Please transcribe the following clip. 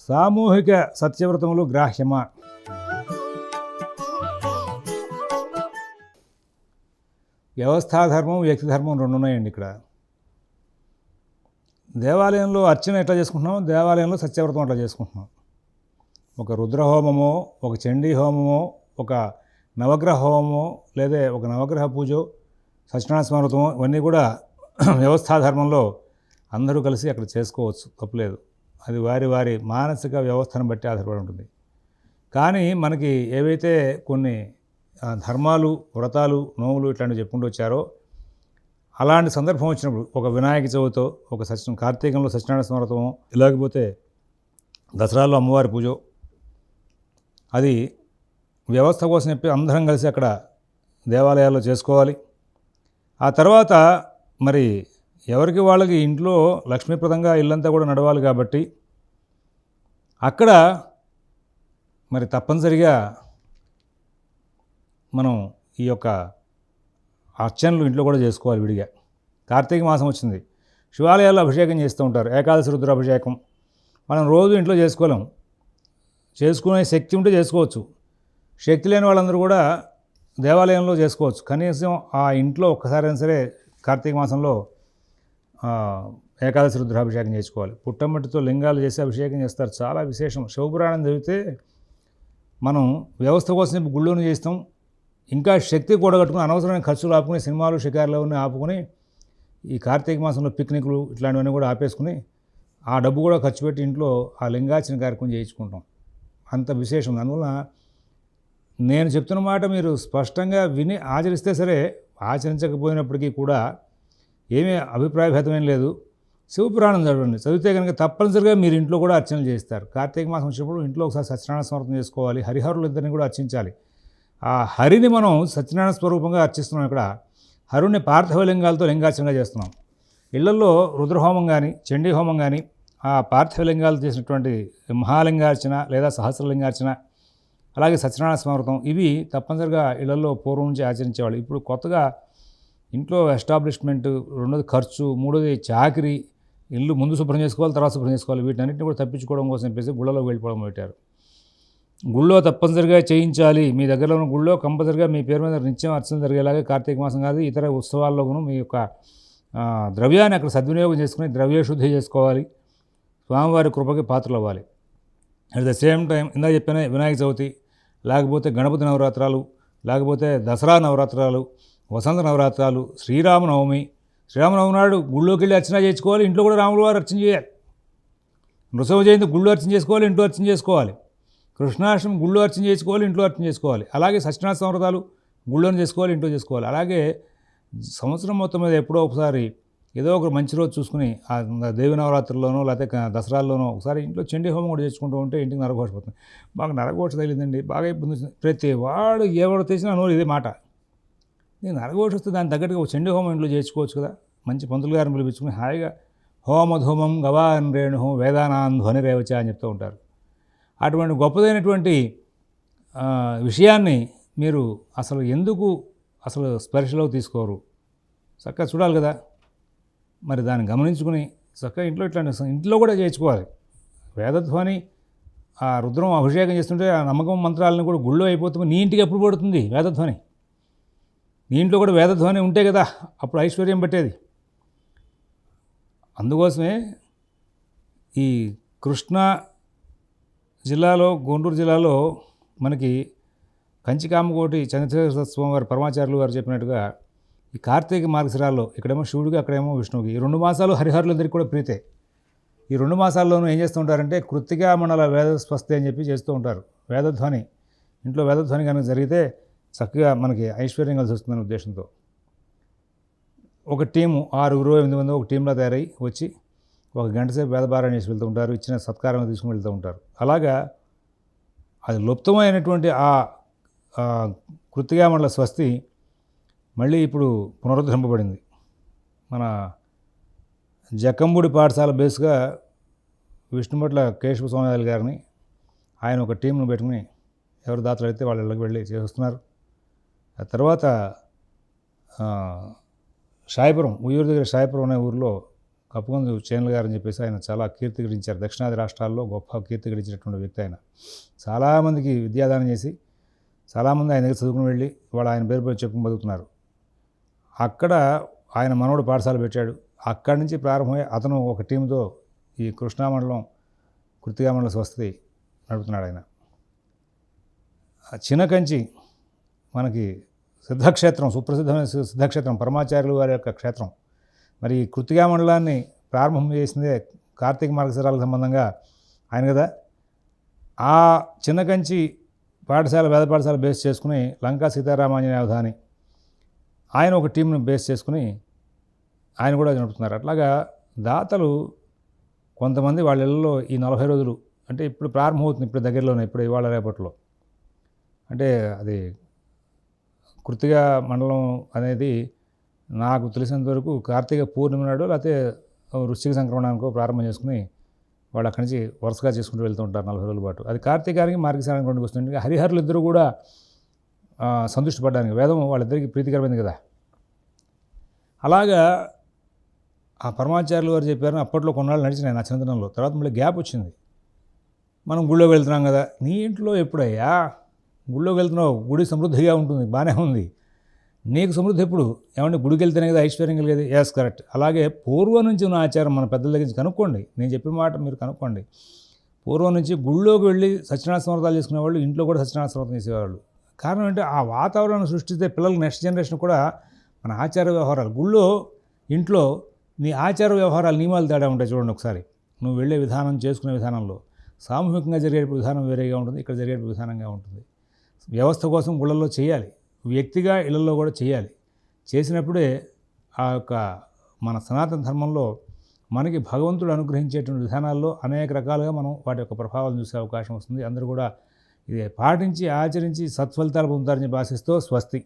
సామూహిక సత్యవ్రతములు గ్రాహ్యమా? వ్యవస్థాధర్మం వ్యక్తి ధర్మం రెండు ఉన్నాయండి ఇక్కడ. దేవాలయంలో అర్చన ఎట్లా చేసుకుంటున్నాం? దేవాలయంలో సత్యవ్రతం అట్లా చేసుకుంటున్నాం. ఒక రుద్రహోమమో ఒక చండీ హోమమో ఒక నవగ్రహ హోమమో లేదా ఒక నవగ్రహ పూజో సత్యనారాయణ స్మృతమో ఇవన్నీ కూడా వ్యవస్థాధర్మంలో అందరూ కలిసి అక్కడ చేసుకోవచ్చు. తప్పులేదు అది వారి వారి మానసిక వ్యవస్థను బట్టి ఆధారపడి ఉంటుంది. కానీ మనకి ఏవైతే కొన్ని ధర్మాలు వ్రతాలు నోములు ఇట్లాంటివి చెప్పుకుంటూ వచ్చారో అలాంటి సందర్భం వచ్చినప్పుడు ఒక వినాయక చవితో ఒక సత్యం కార్తీకంలో సత్యనారాయణ స్మృతమో లేకపోతే దసరాలో అమ్మవారి పూజ అది వ్యవస్థ కోసం చెప్పి అందరం కలిసి అక్కడ దేవాలయాల్లో చేసుకోవాలి. ఆ తర్వాత మరి ఎవరికి వాళ్ళకి ఇంట్లో లక్ష్మీప్రదంగా ఇల్లంతా కూడా నడవాలి కాబట్టి అక్కడ మరి తప్పనిసరిగా మనం ఈ యొక్క అర్చనలు ఇంట్లో కూడా చేసుకోవాలి విడిగా. కార్తీక మాసం వచ్చింది. శివాలయాల్లో అభిషేకం చేస్తూ ఉంటారు. ఏకాదశి రుద్ర అభిషేకం మనం రోజు ఇంట్లో చేసుకోలేం. చేసుకునే శక్తి ఉంటే చేసుకోవచ్చు. శక్తి లేని వాళ్ళందరూ కూడా దేవాలయంలో చేసుకోవచ్చు. కనీసం ఆ ఇంట్లో ఒక్కసారైనా సరే కార్తీక మాసంలో ఏకాదశి రుద్రాభిషేకం చేసుకోవాలి. పుట్టమట్టితో లింగాలు చేసి అభిషేకం చేస్తారు. చాలా విశేషం. శివపురాణం చదివితే మనం వ్యవస్థ కోసం చెప్పి గుళ్ళోనే చేస్తాం. ఇంకా శక్తి కూడగట్టుకుని అనవసరమైన ఖర్చులు ఆపుకుని సినిమాలు షికారులు అవన్నీ ఆపుకుని ఈ కార్తీక మాసంలో పిక్నిక్లు ఇట్లాంటివన్నీ కూడా ఆపేసుకుని ఆ డబ్బు కూడా ఖర్చు పెట్టి ఇంట్లో ఆ లింగార్చన కార్యక్రమం చేయించుకుంటాం. అంత విశేషం. అందువల్ల నేను చెప్తున్న మాట మీరు స్పష్టంగా విని ఆచరిస్తే సరే ఆచరించకపోయినప్పటికీ కూడా ఏమీ అభిప్రాయ భేదమేం లేదు. శివపురాణం చదవండి. చదివితే కనుక తప్పనిసరిగా మీరు ఇంట్లో కూడా అర్చనలు చేస్తారు కార్తీక మాసం వచ్చినప్పుడు ఇంట్లో ఒకసారి సత్యనారాయణ స్మృతం చేసుకోవాలి. హరిహరులు ఇద్దరిని కూడా అర్చించాలి. ఆ హరిని మనం సత్యనారాయణ స్వరూపంగా అర్చిస్తున్నాం ఇక్కడ. హరుణ్ణి పార్థివ లింగాలతో లింగార్చనగా చేస్తున్నాం. ఇళ్ళలో రుద్రహోమం కానీ చండీ హోమం కానీ ఆ పార్థివ లింగాలు చేసినటువంటి మహాలింగార్చన లేదా సహస్రలింగార్చన అలాగే సత్యనారాయణ స్మృతం ఇవి తప్పనిసరిగా ఇళ్ళలో పూర్వం నుంచి ఆచరించేవాళ్ళు. ఇప్పుడు కొత్తగా ఇంట్లో ఎస్టాబ్లిష్మెంట్ రెండోది ఖర్చు మూడోది చాకరీ ఇల్లు ముందు శుభ్రం చేసుకోవాలి తర్వాత శుభ్రం చేసుకోవాలి. వీటన్నిటిని కూడా తప్పించుకోవడం కోసం చెప్పేసి గుళ్ళలో వెళ్ళిపోవడం పెట్టారు. గుళ్ళో తప్పనిసరిగా చేయించాలి. మీ దగ్గరలో ఉన్న గుళ్ళో కంపల్సరిగా మీ పేరు మీద నిత్యం అర్చన జరిగేలాగా కార్తీక మాసం కాదు ఇతర ఉత్సవాల్లోనూ మీ యొక్క ద్రవ్యాన్ని అక్కడ సద్వినియోగం చేసుకుని ద్రవ్య శుద్ధి చేసుకోవాలి. స్వామివారి కృపకి పాత్రలు అవ్వాలి అట్ ద సేమ్ టైం ఇందా చెప్పిన వినాయక చవితి లేకపోతే గణపతి నవరాత్రాలు లేకపోతే దసరా నవరాత్రాలు వసంత నవరాత్రాలు శ్రీరామనవమి. శ్రీరామనవమి నాడు గుళ్ళోకి వెళ్ళి అర్చన చేసుకోవాలి ఇంట్లో కూడా రాముల వారు అర్చన చేయాలి. నృసింహ జయంతి గుళ్ళు అర్చన చేసుకోవాలి ఇంట్లో అర్చన చేసుకోవాలి. కృష్ణాష్టమి గుళ్ళు అర్చన చేసుకోవాలి ఇంట్లో అర్చన చేసుకోవాలి. అలాగే సత్యనాథ సంవ్రతాలు గుళ్ళోనే చేసుకోవాలి ఇంట్లో చేసుకోవాలి. అలాగే సంవత్సరం మొత్తం మీద ఎప్పుడో ఒకసారి ఏదో ఒక మంచి రోజు చూసుకుని ఆ దేవి నవరాత్రుల్లోనో లేకపోతే దసరాల్లోనో ఒకసారి ఇంట్లో చండీ హోమం కూడా చేసుకుంటూ ఉంటే ఇంటికి నరఘోష పోతుంది. బాగా నరఘోష తగిలిందండి బాగా ఇబ్బంది వచ్చింది. ప్రతి వాడు ఎవడు తెచ్చినా నోరు ఇదే మాట. నేను నరఘోష వస్తే దాని తగ్గట్టుగా ఒక చండీ హోమం ఇంట్లో చేసుకోవచ్చు కదా. మంచి పంతులు గారిని పిలిపించుకుని హాయిగా హోమధూమం గవాన్ రేణు వేదానాన్ ధ్వని రేవచ అని చెప్తూ ఉంటారు. అటువంటి గొప్పదైనటువంటి విషయాన్ని మీరు అసలు ఎందుకు అసలు స్పర్శలో తీసుకోరు? చక్కగా చూడాలి కదా. మరి దాన్ని గమనించుకుని చక్కగా ఇంట్లో ఇట్లాంటి ఇంట్లో కూడా చేయించుకోవాలి వేదధ్వని ఆ రుద్రం అభిషేకం చేస్తుంటే ఆ నమ్మకం మంత్రాలను కూడా గుళ్ళో అయిపోతుంది నీ ఇంటికి ఎప్పుడు పడుతుంది వేదధ్వని? నీ ఇంట్లో కూడా వేదధ్వని ఉంటే కదా అప్పుడు ఐశ్వర్యం పట్టేది. అందుకోసమే ఈ కృష్ణా జిల్లాలో గుంటూరు జిల్లాలో మనకి కంచికామకోటి చంద్రశేఖర స్వామి వారి పరమాచార్యులు వారు చెప్పినట్టుగా ఈ కార్తీక మార్గశిరాల్లో ఇక్కడేమో శివుడికి అక్కడేమో విష్ణువుకి ఈ రెండు మాసాలు హరిహరులందరికీ కూడా ప్రీతే. ఈ రెండు మాసాల్లోనూ ఏం చేస్తూ ఉంటారంటే కృత్తికా మండల వేద స్వస్తి అని చెప్పి చేస్తూ ఉంటారు. వేదధ్వని ఇంట్లో వేదధ్వని కనుక జరిగితే చక్కగా మనకి ఐశ్వర్యం కలిసి వస్తుందనే ఉద్దేశంతో. ఒక టీము ఆరుగురు ఎనిమిది మంది ఒక టీంలో తయారై వచ్చి ఒక గంట సేపు వేదపారాయణ చేసి వెళ్తూ ఉంటారు ఇచ్చిన సత్కారం తీసుకుని వెళ్తూ ఉంటారు. అలాగా అది లుప్తమైనటువంటి ఆ ఆ కృతిగా మండల స్వస్తి మళ్ళీ ఇప్పుడు పునరుద్ధరింపబడింది. మన జక్కంబూడి పాఠశాల బేస్గా విష్ణుపట్ల కేశవ స్వామి గారిని ఆయన ఒక టీంను పెట్టుకుని ఎవరు దాతలు అయితే వాళ్ళ వెళ్ళి చేస్తున్నారు ఆ తర్వాత సాయిపురం ఉయ్యూరు దగ్గర సాయిపురం అనే ఊరిలో కప్పుగొందు చేనుల గారు అని చెప్పేసి ఆయన చాలా కీర్తి గడించారు దక్షిణాది రాష్ట్రాల్లో గొప్ప కీర్తి గడించినటువంటి వ్యక్తి ఆయన. చాలామందికి విద్యాదానం చేసి చాలామంది ఆయన దగ్గర చదువుకుని వెళ్ళి వాళ్ళు ఆయన పేరు పేరు చెప్పుకుని బతుకుతున్నారు అక్కడ ఆయన మనవడు పాఠశాల పెట్టాడు. అక్కడి నుంచి ప్రారంభమై అతను ఒక టీంతో ఈ కృష్ణా మండలం కృతిగా మండల స్వస్తి నడుపుతున్నాడు ఆయన. ఆ చినకంచి మనకి సిద్ధక్షేత్రం సుప్రసిద్ధమైన సిద్ధక్షేత్రం పరమాచార్యులు వారి యొక్క క్షేత్రం. మరి ఈ కృతిగా మండలాన్ని ప్రారంభం చేసిందే కార్తీక మార్గశిరాలకు సంబంధంగా ఆయన కదా. ఆ చిన్నకంచి పాఠశాల వేద పాఠశాల బేస్ చేసుకుని లంకా సీతారామాంజనేయ అవధాని ఆయన ఒక టీంను బేస్ చేసుకుని ఆయన కూడా నడుపుతున్నారు. అట్లాగా దాతలు కొంతమంది వాళ్ళ ఇళ్ళలో ఈ నలభై రోజులు అంటే ఇప్పుడు ప్రారంభమవుతుంది ఇప్పుడు దగ్గరలోనే ఇప్పుడు ఇవాళ రేపట్లో. అంటే అది కృతిగా మండలం అనేది నాకు తెలిసినంత వరకు కార్తీక పూర్ణిమ నాడు లేకపోతే వృశ్చిక సంక్రమణానికో ప్రారంభం చేసుకుని వాళ్ళు అక్కడి నుంచి వరుసగా చేసుకుంటూ వెళ్తూ ఉంటారు నలభై రోజుల పాటు. అది కార్తీకానికి మార్గశానికి రెండుకి వస్తుంది హరిహరులు ఇద్దరు కూడా సంతృష్టి పడ్డానికి వేదం వాళ్ళిద్దరికి ప్రీతికరమైంది కదా. అలాగా ఆ పరమాచార్యులు వారు చెప్పారని అప్పట్లో కొన్నాళ్ళు నడిచినాయి నా చిన్నతనంలో. తర్వాత మళ్ళీ గ్యాప్ వచ్చింది. మనం గుళ్ళో వెళ్తున్నాం కదా. నీ ఇంట్లో ఎప్పుడయ్యా? గుళ్ళోకి వెళ్తున్నావు గుడి సమృద్ధిగా ఉంటుంది బాగానే ఉంది. నీకు సమృద్ధి ఎప్పుడు? ఏమంటే గుడికి వెళ్తేనే కదా ఐశ్వర్యం కలిగేది? ఎస్ కరెక్ట్ అలాగే పూర్వం నుంచి ఉన్న ఆచారం మన పెద్దల దగ్గర నుంచి కనుక్కోండి. నేను చెప్పిన మాట మీరు కనుక్కోండి. పూర్వం నుంచి గుళ్ళోకి వెళ్ళి సత్యనారాయణ స్మృతాలు చేసుకునే వాళ్ళు ఇంట్లో కూడా సత్యనారాయణ స్మృతం చేసేవాళ్ళు. కారణం అంటే ఆ వాతావరణం సృష్టిస్తే పిల్లలకు నెక్స్ట్ జనరేషన్ కూడా మన ఆచార వ్యవహారాలు. గుళ్ళో ఇంట్లో నీ ఆచార వ్యవహారాలు నియమాలు తేడా ఉంటాయి చూడండి ఒకసారి. నువ్వు వెళ్ళే విధానం చేసుకునే విధానంలో. సామూహికంగా జరిగే విధానం వేరేగా ఉంటుంది ఇక్కడ జరిగే విధానంగా ఉంటుంది. వ్యవస్థ కోసం గుళ్ళల్లో చేయాలి. వ్యక్తిగా ఇళ్ళలో కూడా చేయాలి. చేసినప్పుడే ఆ యొక్క మన సనాతన ధర్మంలో మనకి భగవంతుడు అనుగ్రహించేటువంటి విధానాల్లో అనేక రకాలుగా మనం వాటి యొక్క ప్రభావాలను చూసే అవకాశం వస్తుంది. అందరూ కూడా ఇది పాటించి ఆచరించి సత్ఫలితాలు పొందుతారని భాషిస్తూ స్వస్తి.